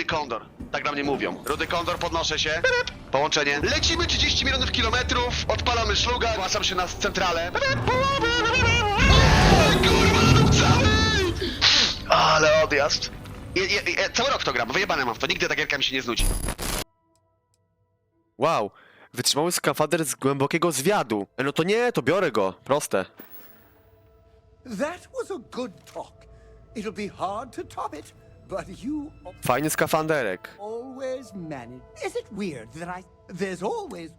Rudy Kondor. Tak na mnie mówią. Rudy Kondor, podnoszę się. Połączenie. Lecimy 30 milionów kilometrów, odpalamy szluga, zgłaszam się na centralę. Kurwa, no cały! Ale odjazd. Je, je, je, cały rok to gram, wyjebane mam w to, nigdy ta gierka mi się nie znudzi. Wow, wytrzymały skafander z głębokiego zwiadu. E, No to nie, to biorę go. Proste. That was a good talk. It'll be hard to top it, but you Fajny skafanderek. always manage. Is it weird that I. There's always.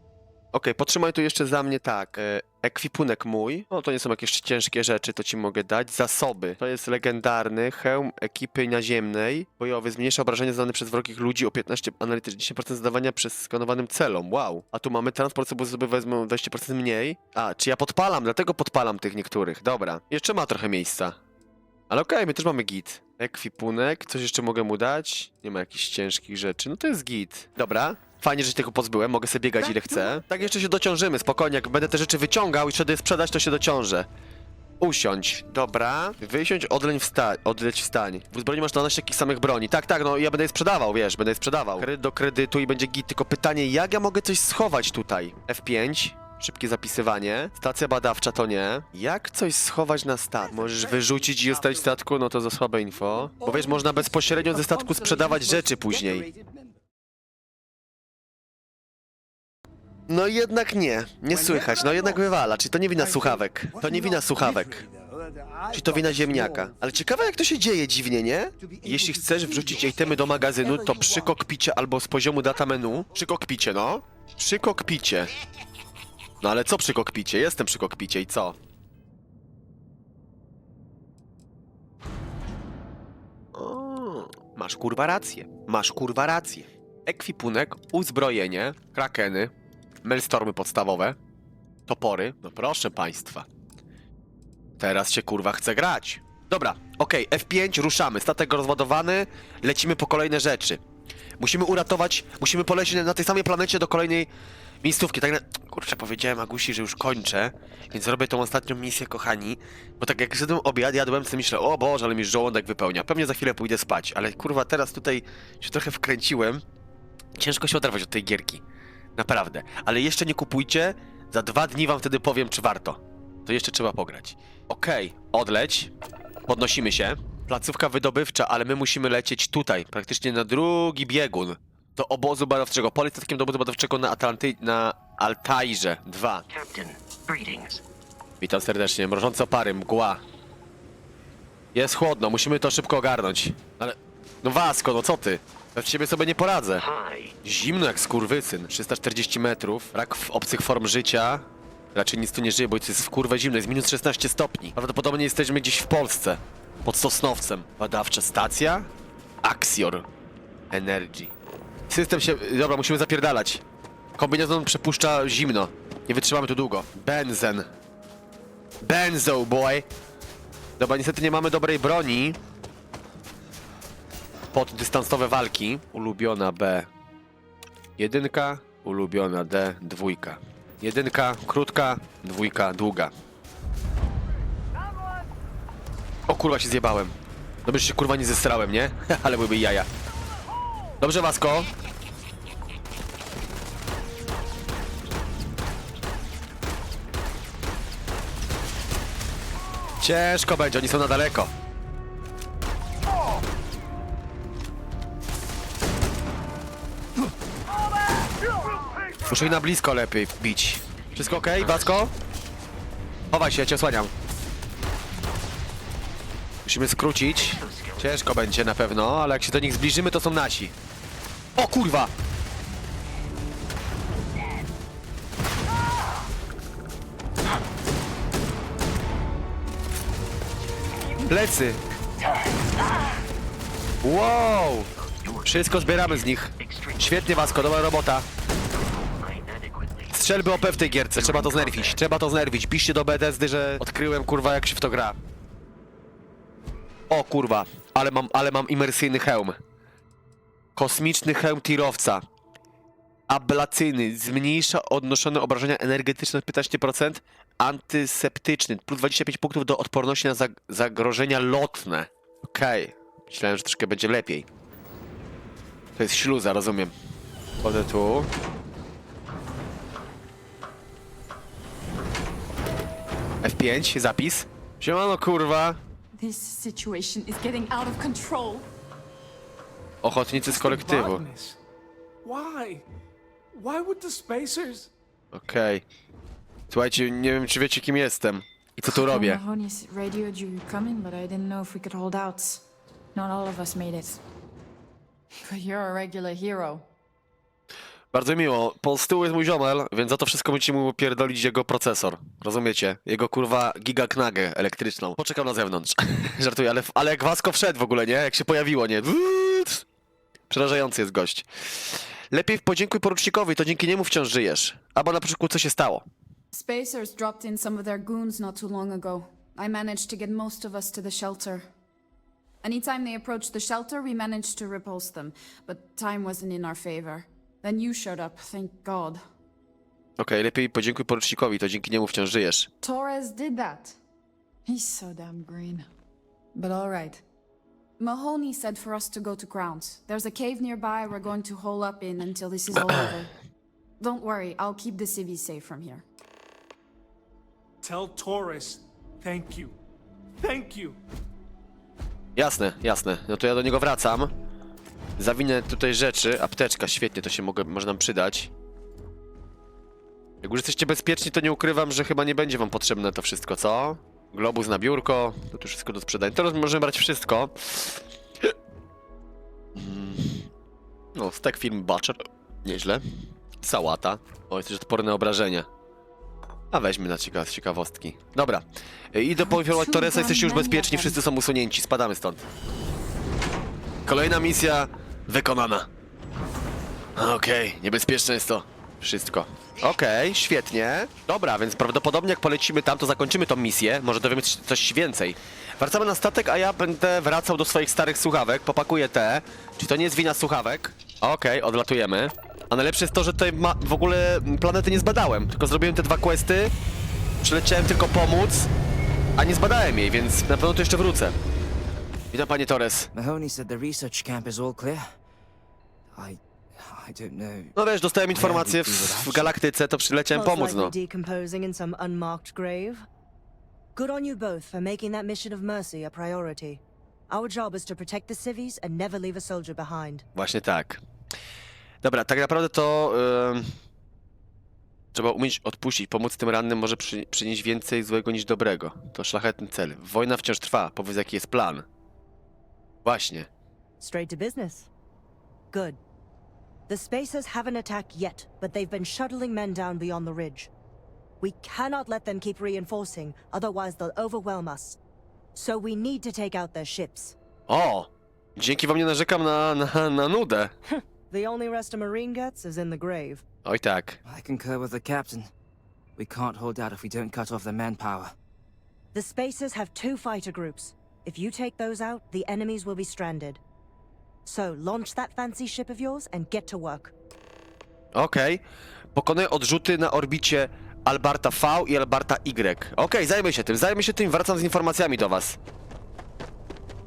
Okej, potrzymaj tu jeszcze za mnie tak. E, ekwipunek mój. No to nie są jakieś ciężkie rzeczy, to ci mogę dać. Zasoby. To jest legendarny hełm ekipy naziemnej. Bojowy zmniejsza obrażenia zadane przez wrogich ludzi o 15, analitycznie 10% zadawania przez skanowanym celom. Wow. A tu mamy transport, co sobie wezmą 20% mniej. A, czy ja podpalam, dlatego podpalam tych niektórych. Dobra. Jeszcze ma trochę miejsca. Ale okej, my też mamy git. Ekwipunek, coś jeszcze mogę mu dać? Nie ma jakichś ciężkich rzeczy. No to jest git. Dobra. Fajnie, że się tego pozbyłem, mogę sobie biegać ile chcę. Tak jeszcze się dociążymy, spokojnie, jak będę te rzeczy wyciągał i trzeba je sprzedać, to się dociążę. Usiądź, dobra. Wysiądź, odleć wstań, odleć wstań. W zbroi masz 12 takich samych broni. Tak, tak, no ja będę je sprzedawał, wiesz, będę je sprzedawał. Kredyt do kredytu i będzie git, tylko pytanie, jak ja mogę coś schować tutaj? F5, szybkie zapisywanie. Stacja badawcza to nie. Jak coś schować na stat? Możesz wyrzucić i zostawić w statku, no to za słabe info. Bo wiesz, można bezpośrednio ze statku sprzedawać rzeczy później. No jednak nie, nie słychać, no jednak wywala, czy to nie wina słuchawek? To nie wina słuchawek. Czy to wina ziemniaka? Ale ciekawe jak to się dzieje dziwnie, nie? Jeśli chcesz wrzucić itemy do magazynu, to przy kokpicie albo z poziomu data menu. Przy kokpicie, no. Przy kokpicie. No ale co przy kokpicie? Jestem przy kokpicie i co? O, masz kurwa rację. Masz kurwa rację. Ekwipunek, uzbrojenie, krakeny, Melstormy podstawowe. Topory. No proszę państwa. Teraz się kurwa chce grać. Dobra, okej, F5, ruszamy. Statek rozładowany, lecimy po kolejne rzeczy. Musimy uratować, musimy polecieć na tej samej planecie do kolejnej miejscówki. Tak na... Kurczę, powiedziałem Agusi, że już kończę, więc robię tą ostatnią misję, kochani. Bo tak jak szedłem obiad, jadłem, sobie myślę, o Boże, ale mi żołądek wypełnia. Pewnie za chwilę pójdę spać, ale kurwa, teraz tutaj się trochę wkręciłem. Ciężko się oderwać od tej gierki. Naprawdę. Ale jeszcze nie kupujcie. Za dwa dni wam wtedy powiem, czy warto. To jeszcze trzeba pograć. Okej, odleć. Podnosimy się. Placówka wydobywcza, ale my musimy lecieć tutaj, praktycznie na drugi biegun. Do obozu badawczego. Statkiem do obozu badawczego na Atlanty... na Altairze 2. Captain, greetings. Witam serdecznie. Mrożące opary, mgła. Jest chłodno, musimy to szybko ogarnąć. Ale... No Wasko, no co ty? Bez ciebie sobie nie poradzę. Hi. Zimno jak skurwysyn. 340 metrów. Brak w obcych form życia. Raczej nic tu nie żyje, bo jest w kurwę zimno. Jest minus 16 stopni. Prawdopodobnie jesteśmy gdzieś w Polsce. Pod Sosnowcem. Badawcza stacja? Axior. Energy. System się... Dobra, musimy zapierdalać. Kombinezon przepuszcza zimno. Nie wytrzymamy tu długo. Benzen. Benzo, boy. Dobra, niestety nie mamy dobrej broni. Pod dystansowe walki. Ulubiona B. Jedynka, ulubiona D, dwójka. Jedynka, krótka, dwójka, długa. O kurwa się zjebałem. Dobrze, że się kurwa nie zestrałem, nie? Ale byłyby jaja. Dobrze, Wasko. Ciężko będzie, oni są na daleko. Muszę ich na blisko lepiej bić. Wszystko ok, Wasko? Chowaj się, ja cię osłaniam. Musimy skrócić. Ciężko będzie na pewno, ale jak się do nich zbliżymy, to są nasi. O kurwa! Plecy! Wow! Wszystko zbieramy z nich. Świetnie, Wasko, dobra robota. Strzelby OP w tej gierce, trzeba to znerwić, trzeba to znerwić. Piszcie do Bethesdy, że odkryłem kurwa jak się w to gra. O kurwa, ale mam, ale mam imersyjny hełm. Kosmiczny hełm tirowca. Ablacyjny, zmniejsza odnoszone obrażenia energetyczne o 15%. Antyseptyczny, plus 25 punktów do odporności na zag zagrożenia lotne. Okej, myślałem, że troszkę będzie lepiej. To jest śluza, rozumiem. Chodzę tu. F5, zapis. Siemano, kurwa. This situation is getting out of control. Ochotnicy z kolektywu. Why? Why would the spacers? Okej. Słuchajcie, nie wiem, czy wiecie, kim jestem. I co tu robię. Mahoney's radioed you were coming, but I didn't know if we could hold out. Not all of us made it. But you're a regular hero. Bardzo miło. Po z tyłu jest mój ziomel, więc za to wszystko będziecie mu pierdolić jego procesor. Rozumiecie? Jego kurwa gigaknagę elektryczną. Poczekam na zewnątrz. Żartuję, ale, ale jak Wasko wszedł w ogóle, nie? Jak się pojawiło, nie? Przerażający jest gość. Lepiej podziękuj porucznikowi, to dzięki niemu wciąż żyjesz. Albo na przykład co się stało. Spacers dropped in some of their goons not too long ago. I managed to get most of us to the shelter. Anytime they approached the shelter, we managed to repulse them, but time wasn't in our favor. Then you showed up, thank God. Okej, lepiej podziękuj porucznikowi, to dzięki niemu wciąż żyjesz. Torres did that. He's so damn green. But alright. Mahoney said for us to go to Crowns. There's a cave nearby we're going to hole up in until this is all over. Don't worry, I'll keep the civvies safe from here. Tell Taurus, thank you. Thank you. Jasne, jasne. No to ja do niego wracam. Zawinę tutaj rzeczy. Apteczka, świetnie, to się mogę, może nam przydać. Jak już jesteście bezpieczni, to nie ukrywam, że chyba nie będzie wam potrzebne to wszystko, co? Globus na biurko, to tu wszystko do sprzedania. Teraz możemy brać wszystko. Mm. No, stek film Butcher. Nieźle. Sałata. O, jesteś odporny na obrażenia. A weźmy na cieka z ciekawostki. Dobra. E, Idę poinformować Torresa, jesteście już bezpieczni, wszyscy są usunięci, spadamy stąd. Kolejna misja wykonana. Okej, niebezpieczne jest to wszystko. Okej, świetnie. Dobra, więc prawdopodobnie jak polecimy tam, to zakończymy tą misję. Może dowiemy się coś więcej. Wracamy na statek, a ja będę wracał do swoich starych słuchawek. Popakuję te. Czy to nie jest wina słuchawek? Okej, odlatujemy. A najlepsze jest to, że tutaj ma... w ogóle planety nie zbadałem. Tylko zrobiłem te dwa questy. Przyleciałem tylko pomóc, a nie zbadałem jej, więc na pewno tu jeszcze wrócę. Witam panie Torres. Mahoney said the research camp is all clear. I. I don't know. No wiesz, dostałem informację w, w galaktyce, to przyleciałem Most pomóc, no. likely decomposing in some unmarked grave. Good on you both for making that mission of mercy a priority. Our job is to protect the civvies and never leave a soldier behind. Właśnie tak. Dobra, tak naprawdę to... ym, Trzeba umieć odpuścić, pomóc tym rannym może przy, przynieść więcej złego niż dobrego. To szlachetny cel. Wojna wciąż trwa, powiedz jaki jest plan. Właśnie. Straight to business. Good. The Spacers haven't attacked yet, but they've been shuttling men down beyond the ridge. We cannot let them keep reinforcing, otherwise they'll overwhelm us. So we need to take out their ships. O! Dzięki wam nie narzekam na, na, na nudę. The only rest a Marine gets is in the grave. Oj tak. I concur with the captain. We can't hold out if we don't cut off their manpower. The Spacers have two fighter groups. If you take those out, the enemies will be stranded. So, launch that fancy ship of yours and get to work. Okej. Pokonaj odrzuty na orbicie Alberta V i Alberta Y. Okej, zajmę się tym, zajmę się tym i wracam z informacjami do was.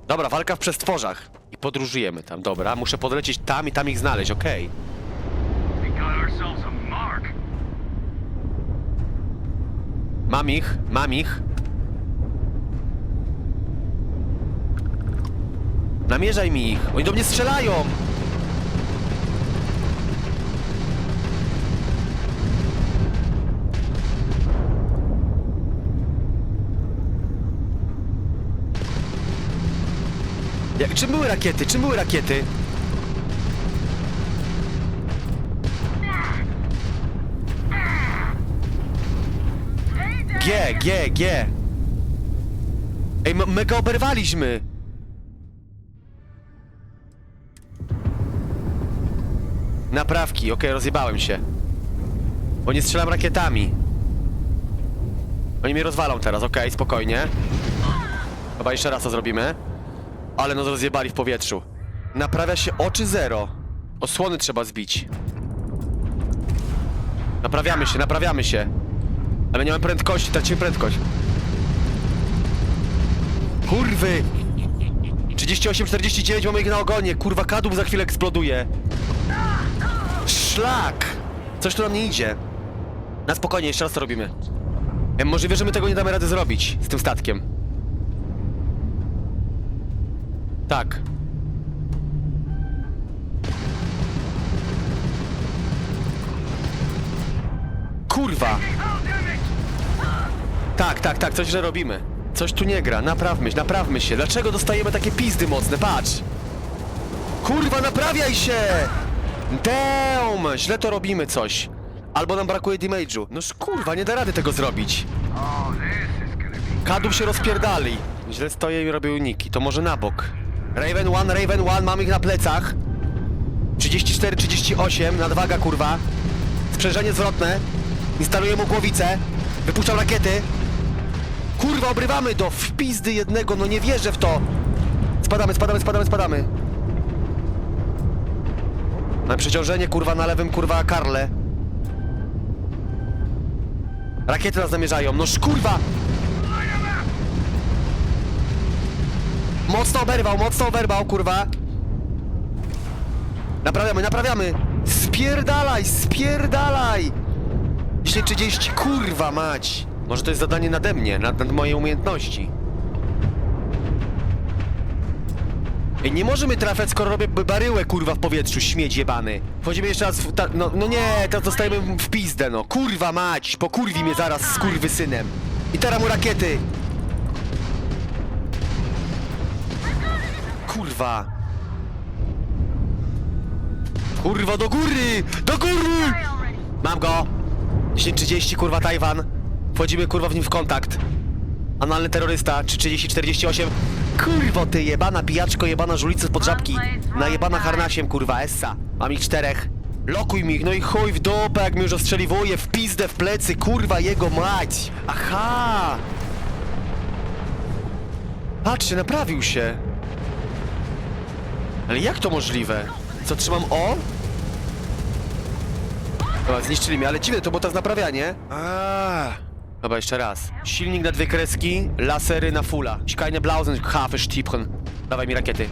Dobra, walka w przestworzach. I podróżujemy tam, dobra. Muszę podlecieć tam i tam ich znaleźć, okej. We got ourselves a mark. Mam ich, mam ich. Namierzaj mi ich, oni do mnie strzelają! Jak, czym były rakiety? Czym były rakiety? G, G, G. Ej, my go oberwaliśmy. Naprawki, okej, rozjebałem się. Bo nie strzelam rakietami. Oni mnie rozwalą teraz, okej, spokojnie. Chyba jeszcze raz to zrobimy. Ale no rozjebali w powietrzu. Naprawia się oczy zero. Osłony trzeba zbić. Naprawiamy się, naprawiamy się. Ale nie mam prędkości, tracimy prędkość. Kurwy! 38, 49, mamy ich na ogonie. Kurwa, kadłub za chwilę eksploduje. Szlak! Coś tu nam nie idzie. Na spokojnie, jeszcze raz to robimy. E, Możliwe, że my tego nie damy rady zrobić z tym statkiem. Tak. Kurwa! Tak, tak, tak, coś źle robimy. Coś tu nie gra, naprawmy, naprawmy się. Dlaczego dostajemy takie pizdy mocne? Patrz! Kurwa, naprawiaj się! Damn! Źle to robimy coś. Albo nam brakuje damage'u. Noż kurwa, nie da rady tego zrobić. Kadłub się rozpierdali. Źle stoję i robię uniki. To może na bok. Raven One, Raven One, mamy ich na plecach. 34, 38, nadwaga kurwa. Sprzężenie zwrotne. Instaluję mu głowicę. Wypuszczam rakiety. Kurwa, obrywamy do w pizdy jednego, no nie wierzę w to. Spadamy, spadamy, spadamy, spadamy. Mam przeciążenie kurwa na lewym kurwa karle. Rakiety nas zamierzają, noż kurwa! Mocno oberwał, mocno oberwał, kurwa! Naprawiamy, naprawiamy! Spierdalaj, spierdalaj! 10.30, kurwa mać! Może to jest zadanie nade mnie, nad, nad moje umiejętności. Ej, nie możemy trafiać, skoro robię baryłę, kurwa, w powietrzu, śmieć jebany. Wchodzimy jeszcze raz w ta, no, no nie, teraz dostajemy w pizdę, no. Kurwa mać, pokurwi mnie zaraz z kurwy synem. I teraz mu rakiety. Kurwa. Kurwa, do góry! Do góry! Mam go! 10.30, kurwa, Tajwan. Wchodzimy, kurwa, w nim w kontakt. Analny terrorysta, 330-48. Kurwo, ty jebana pijaczko, jebana żulica pod żabki. Najebana harnasiem, kurwa, essa. Mam ich czterech. Lokuj mi ich, no i chuj w dupę, jak mi już ostrzeliwuje, w pizdę, w plecy, kurwa, jego mać. Aha! Patrzcie, naprawił się. Ale jak to możliwe? Co, trzymam O? Dobra, zniszczyli mnie, ale dziwne, to było teraz naprawianie. Aaaa. Dobra, jeszcze raz. Silnik na dwie kreski, lasery na fulla. Keine Blausen, Hafe stiepchen. Dawaj mi rakiety.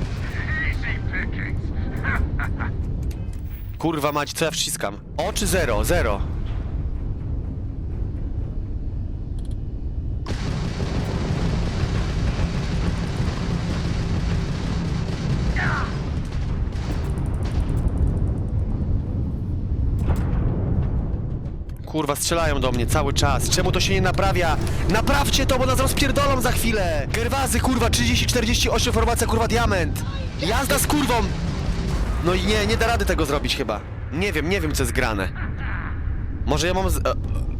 Kurwa mać, co ja wciskam? O czy zero? Zero. Kurwa, strzelają do mnie cały czas. Czemu to się nie naprawia? Naprawcie to, bo nas rozpierdolą za chwilę! Gerwazy, kurwa, 30-48, formacja, kurwa, diament! Jazda z kurwą! No i nie, nie da rady tego zrobić chyba. Nie wiem, nie wiem co jest grane. Może ja mam z... e,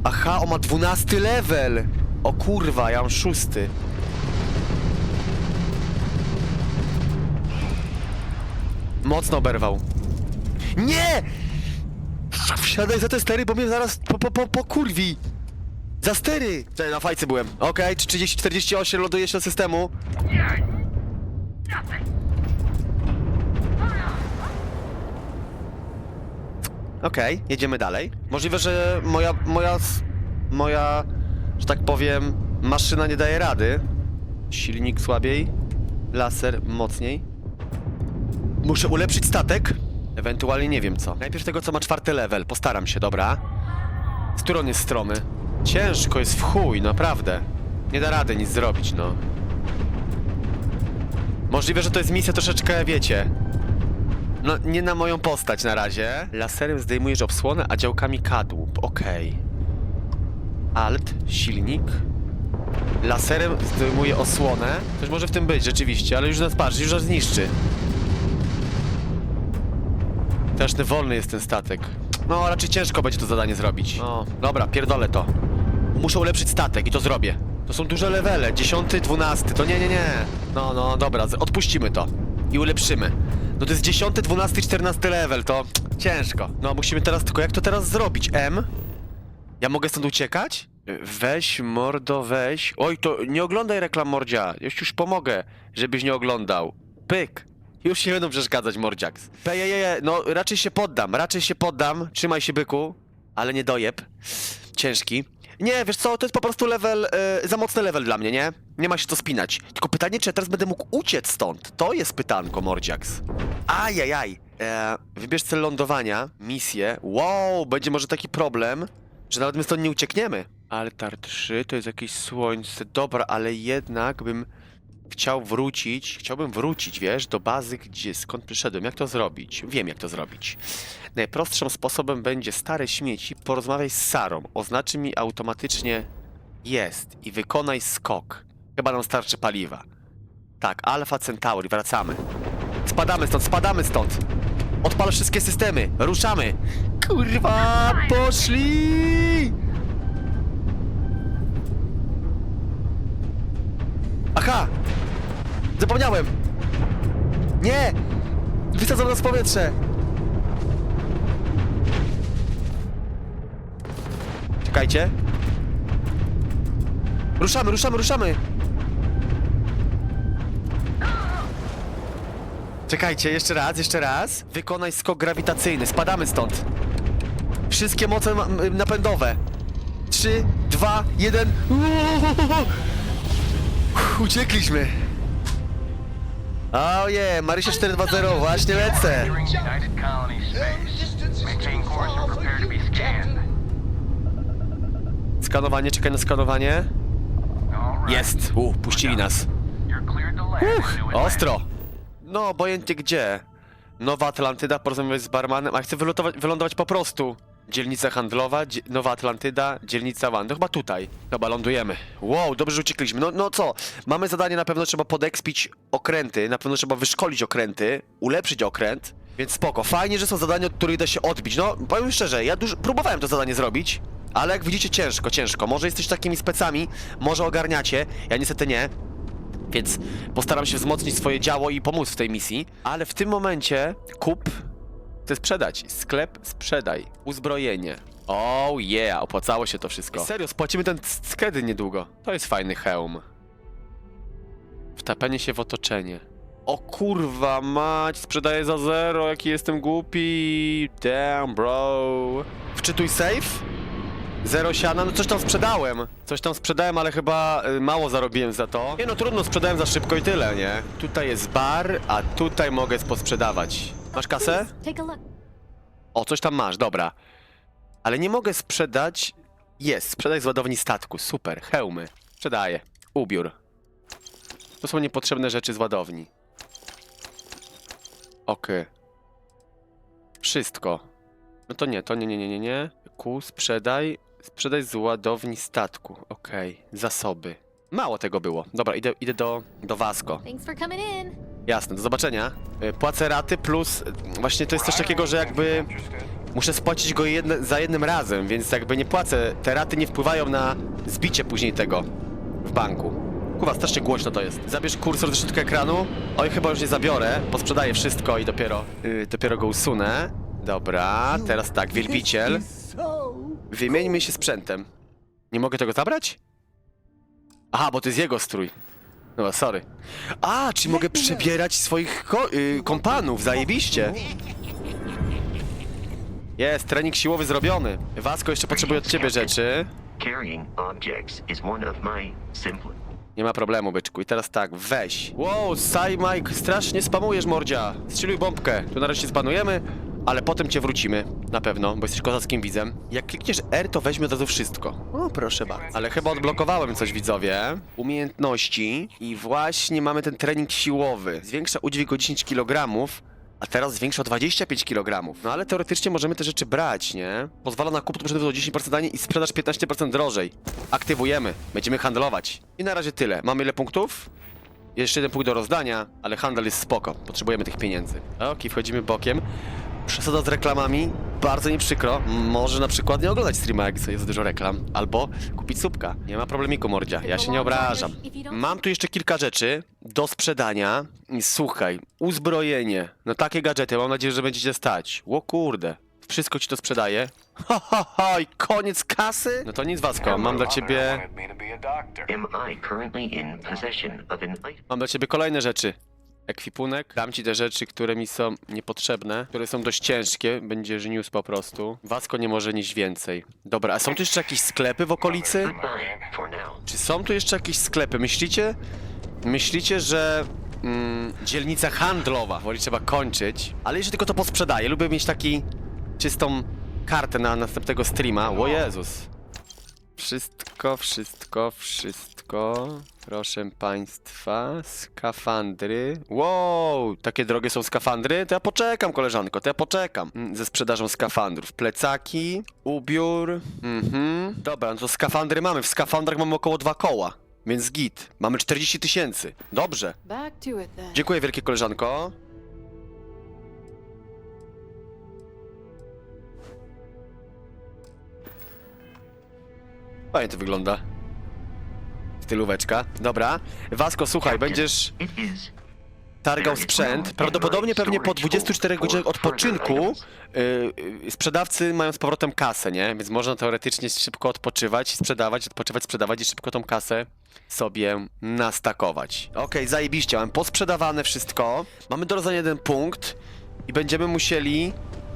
Aha, on ma 12 level! O kurwa, ja mam szósty. Mocno oberwał. Nie! Wsiadaj za te stery, bo mnie zaraz po, po, po, po kurwi. Za stery! Cześć, na fajce byłem. Okej, 30-48 ląduje się do systemu. Okej, jedziemy dalej. Możliwe, że moja, moja, moja, że tak powiem, maszyna nie daje rady. Silnik słabiej, laser mocniej. Muszę ulepszyć statek, ewentualnie nie wiem co. Najpierw tego, co ma czwarty level, postaram się, dobra? Z którą jest stromy? Ciężko jest w chuj, naprawdę. Nie da rady nic zrobić, no. Możliwe, że to jest misja troszeczkę, wiecie, no, nie na moją postać na razie. Laserem zdejmujesz obsłonę, a działkami kadłub. Okej. Alt, silnik. Laserem zdejmuje osłonę. Coś może w tym być, rzeczywiście, ale już nas patrz, już nas zniszczy. Straszny wolny jest ten statek. No, raczej ciężko będzie to zadanie zrobić. No, dobra, pierdolę to. Muszę ulepszyć statek i to zrobię. To są duże levele, 10, 12, to nie, nie, nie. No, no, dobra, z- odpuścimy to. I ulepszymy. No to jest 10, 12, 14 level, to ciężko. No, musimy teraz, tylko jak to teraz zrobić? M? Ja mogę stąd uciekać? Weź, mordo, weź. Oj, to nie oglądaj reklam mordzia. Już już pomogę, żebyś nie oglądał. Pyk. Już się będą przeszkadzać, mordziaks. Pejejeje, no raczej się poddam, raczej się poddam. Trzymaj się, byku. Ale nie dojeb. Ciężki. Nie, wiesz co, to jest po prostu level, e, za mocny level dla mnie, nie? Nie ma się co spinać. Tylko pytanie, czy ja teraz będę mógł uciec stąd? To jest pytanko, Mordziaks. Ajajaj. E, wybierz cel lądowania, misję. Wow, będzie może taki problem, że nawet my stąd nie uciekniemy. Altar 3 to jest jakieś słońce. Dobra, ale jednak bym chciał wrócić, chciałbym wrócić, wiesz, do bazy, gdzie, skąd przyszedłem. Jak to zrobić? Wiem, jak to zrobić. Najprostszym sposobem będzie stare śmieci, porozmawiaj z Sarą. Oznaczy mi automatycznie jest i wykonaj skok. Chyba nam starczy paliwa. Tak, Alpha Centauri, wracamy. Spadamy stąd, spadamy stąd. Odpal wszystkie systemy, ruszamy. Kurwa, poszli! Aha! Zapomniałem! Nie! Wysadzam nas w powietrze! Czekajcie. Ruszamy, ruszamy, ruszamy! Czekajcie, jeszcze raz, jeszcze raz. Wykonaj skok grawitacyjny, spadamy stąd. Wszystkie moce ma- m- napędowe. Trzy, dwa, Uciekliśmy. O je, Marysia 420, właśnie lecę. Skanowanie, czekaj na skanowanie. Jest. U, puścili nas. Uch, ostro. No, obojętnie gdzie. Nowa Atlantyda, porozmawiać z barmanem, a chcę wylądować po prostu. Dzielnica handlowa, Nowa Atlantyda, dzielnica One. To chyba tutaj. Chyba lądujemy. Wow, dobrze, że uciekliśmy. No, no co? Mamy zadanie, na pewno trzeba podekspić okręty, na pewno trzeba wyszkolić okręty, ulepszyć okręt. Więc spoko. Fajnie, że są zadania, od których da się odbić. No, powiem szczerze, ja dużo, próbowałem to zadanie zrobić, ale jak widzicie, ciężko, ciężko. Może jesteś takimi specami, może ogarniacie, ja niestety nie. Więc postaram się wzmocnić swoje działo i pomóc w tej misji. Ale w tym momencie kup, chcę sprzedać. Sklep, sprzedaj. Uzbrojenie. Oh yeah, opłacało się to wszystko. Serio, spłacimy ten skedy niedługo. To jest fajny hełm. Wtapianie się w otoczenie. O kurwa mać, sprzedaję za zero, jaki jestem głupi. Damn bro. Wczytuj safe? Zero siana, no coś tam sprzedałem. Coś tam sprzedałem, ale chyba y, mało zarobiłem za to. Nie no, trudno, sprzedałem za szybko i tyle, nie? Tutaj jest bar, a tutaj mogę posprzedawać. Masz kasę? Take a look. O, coś tam masz, dobra. Ale nie mogę sprzedać... Jest, sprzedaj z ładowni statku, super, hełmy. Sprzedaję. Ubiór. To są niepotrzebne rzeczy z ładowni. Okej. Wszystko. No to nie, to nie, nie, nie, nie, nie. Ku, sprzedaj. Sprzedaj z ładowni statku. Okej, zasoby. Mało tego było. Dobra, idę, idę do, do Vasco. Thanks for coming in. Jasne, do zobaczenia. Y, Płacę raty plus właśnie to jest coś takiego, że jakby muszę spłacić go jedne, za jednym razem, więc jakby nie płacę, te raty nie wpływają na zbicie później tego w banku. Kuwa, strasznie głośno to jest. Zabierz kursor do środka ekranu. Oj, chyba już nie zabiorę, posprzedaję wszystko i dopiero, y, dopiero go usunę. Dobra, teraz tak, wielbiciel. Wymieńmy się sprzętem. Nie mogę tego zabrać? Aha, bo to jest jego strój. No, sorry. A, czyli mogę przebierać swoich ko y, kompanów, zajebiście. Jest, trening siłowy zrobiony. Wasko jeszcze potrzebuje od ciebie rzeczy. Carrying objects is one of my simple. Nie ma problemu, byczku. I teraz tak, weź. Wow, Sai Mike, strasznie spamujesz, mordzia. Strzelił bombkę. Tu nareszcie spanujemy, ale potem cię wrócimy. Na pewno, bo jesteś kozackim widzem. Jak klikniesz R, to weźmie od razu wszystko. O, proszę bardzo. Ale chyba odblokowałem coś, widzowie. Umiejętności. I właśnie mamy ten trening siłowy. Zwiększa udźwig o 10 kg, a teraz zwiększa o 25 kg. No ale teoretycznie możemy te rzeczy brać, nie? Pozwala na kup sprzętu o 10% taniej i sprzedaż 15% drożej. Aktywujemy, będziemy handlować. I na razie tyle. Mamy ile punktów? Jeszcze jeden punkt do rozdania, ale handel jest spoko. Potrzebujemy tych pieniędzy. Okej, wchodzimy bokiem. Przesada z reklamami, bardzo mi przykro. Może na przykład nie oglądać streama, jak jest dużo reklam. Albo kupić słupka. Nie ma problemiku, mordzia. Ja się nie obrażam. Mam tu jeszcze kilka rzeczy do sprzedania. I Słuchaj, uzbrojenie. No takie gadżety, mam nadzieję, że będziecie stać. O kurde. Wszystko ci to sprzedaję. Ha, ha, ha, i koniec kasy? No to nic, Wasko, mam dla ciebie... wanted me to be a doctor. Am I currently in possession of an item? Mam dla ciebie kolejne rzeczy. Ekwipunek. Dam ci te rzeczy, które mi są niepotrzebne, które są dość ciężkie. Będziesz niósł po prostu. Wasko nie może nieść więcej. Dobra, a są tu jeszcze jakieś sklepy w okolicy? Czy są tu jeszcze jakieś sklepy? Myślicie? Myślicie, że mm, dzielnica handlowa, woli trzeba kończyć, ale jeszcze tylko to posprzedaję. Lubię mieć taki czystą kartę na następnego streama. O Jezus. Wszystko, wszystko, wszystko. Proszę państwa, skafandry. Wow, takie drogie są skafandry? To ja poczekam, koleżanko, to ja poczekam. Mm, Ze sprzedażą skafandrów. Plecaki, ubiór. Mhm. Dobra, no to skafandry mamy. W skafandrach mamy około dwa koła. Więc git. Mamy 40 tysięcy. Dobrze. Back to it then. Dziękuję wielkie koleżanko. Fajnie to wygląda. Stylóweczka. Dobra. Wasko, słuchaj, będziesz targał sprzęt. Prawdopodobnie pewnie po 24 godzinach odpoczynku yy, sprzedawcy mają z powrotem kasę, nie? Więc można teoretycznie szybko odpoczywać, sprzedawać, odpoczywać, sprzedawać i szybko tą kasę sobie nastakować. Okej, zajebiście, mam posprzedawane wszystko. Mamy do rozdania jeden punkt i będziemy musieli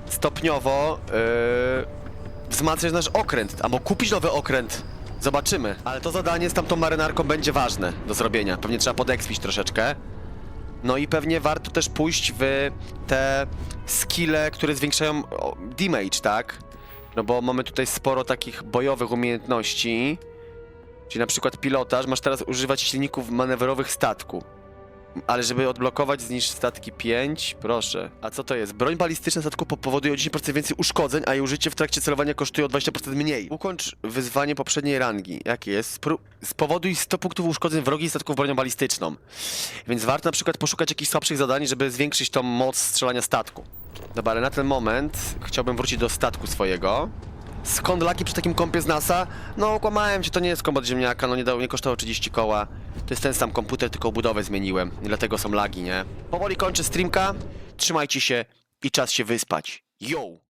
stopniowo yy, wzmacniać nasz okręt, albo kupić nowy okręt. Zobaczymy. Ale to zadanie z tamtą marynarką będzie ważne do zrobienia. Pewnie trzeba podekspić troszeczkę. No i pewnie warto też pójść w te skille, które zwiększają damage, tak? No bo mamy tutaj sporo takich bojowych umiejętności. Czyli na przykład pilotaż, masz teraz używać silników manewrowych statku. Ale żeby odblokować zniszcz statki 5, proszę. A co to jest? Broń balistyczna statku po- powoduje o 10% więcej uszkodzeń, a jej użycie w trakcie celowania kosztuje o 20% mniej. Ukończ wyzwanie poprzedniej rangi. Jakie jest? Spró- spowoduj 100 punktów uszkodzeń wrogich statków bronią balistyczną. Więc warto na przykład poszukać jakichś słabszych zadań, żeby zwiększyć tą moc strzelania statku. Dobra, ale na ten moment chciałbym wrócić do statku swojego. Skąd laki przy takim kompie z NASA? No, kłamałem cię, to nie jest komp od ziemniaka, no nie, dało, nie kosztowało 30 koła. To jest ten sam komputer, tylko budowę zmieniłem. Dlatego są lagi, nie? Powoli kończę streamka. Trzymajcie się i czas się wyspać. Yo!